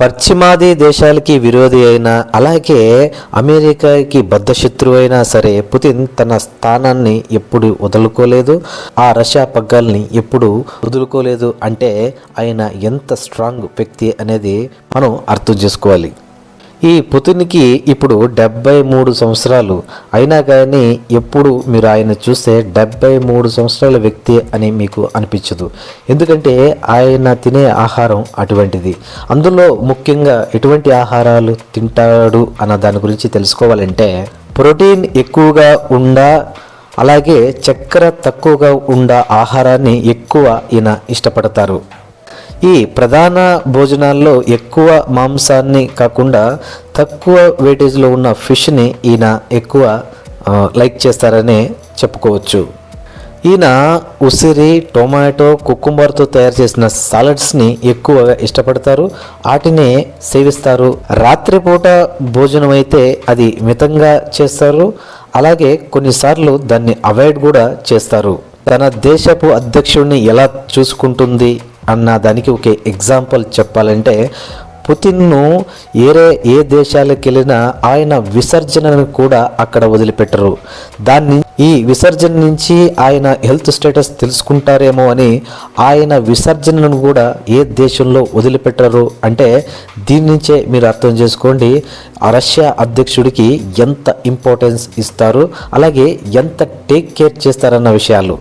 పశ్చిమాది దేశాలకి విరోధి అయినా అలాగే అమెరికాకి బద్ధశత్రువు అయినా సరే పుతిన్ తన స్థానాన్ని ఎప్పుడు వదులుకోలేదు. ఆ రష్యా పగ్గాల్ని ఎప్పుడు వదులుకోలేదు. అంటే ఆయన ఎంత స్ట్రాంగ్ వ్యక్తి అనేది మనం అర్థం చేసుకోవాలి. ఈ పుతిన్కి ఇప్పుడు డెబ్బై మూడు సంవత్సరాలు. అయినా కానీ ఎప్పుడు మీరు ఆయన చూస్తే డెబ్బై మూడు సంవత్సరాల వ్యక్తి అని మీకు అనిపించదు. ఎందుకంటే ఆయన తినే ఆహారం అటువంటిది. అందులో ముఖ్యంగా ఎటువంటి ఆహారాలు తింటాడు అన్న దాని గురించి తెలుసుకోవాలంటే ప్రోటీన్ ఎక్కువగా ఉండ అలాగే చక్కెర తక్కువగా ఉండ ఆహారాన్ని ఎక్కువ ఈయన ఇష్టపడతారు. ఈ ప్రధాన భోజనాల్లో ఎక్కువ మాంసాన్ని కాకుండా తక్కువ వెయిటేజ్లో ఉన్న ఫిష్ని ఈయన ఎక్కువ లైక్ చేస్తారని చెప్పుకోవచ్చు. ఈయన ఉసిరి టొమాటో కుకుంబర్తో తయారు చేసిన సాలడ్స్ని ఎక్కువగా ఇష్టపడతారు. వాటిని సేవిస్తారు. రాత్రిపూట భోజనం అయితే అది మితంగా చేస్తారు. అలాగే కొన్నిసార్లు దాన్ని అవాయిడ్ కూడా చేస్తారు. తన దేశపు అధ్యక్షుడిని ఎలా చూసుకుంటుంది? అన్న దానికి ఒక ఎగ్జాంపుల్ చెప్పాలంటే పుతిన్ను ఏరే ఏ దేశాలకు వెళ్ళినా ఆయన విసర్జనను కూడా అక్కడ వదిలిపెట్టరు. దాన్ని ఈ విసర్జన నుంచి ఆయన హెల్త్ స్టేటస్ తెలుసుకుంటారేమో అని ఆయన విసర్జనను కూడా ఏ దేశంలో వదిలిపెట్టరు. అంటే దీని నుంచే మీరు అర్థం చేసుకోండి రష్యా అధ్యక్షుడికి ఎంత ఇంపార్టెన్స్ ఇస్తారు అలాగే ఎంత టేక్ కేర్ చేస్తారన్న విషయాలు.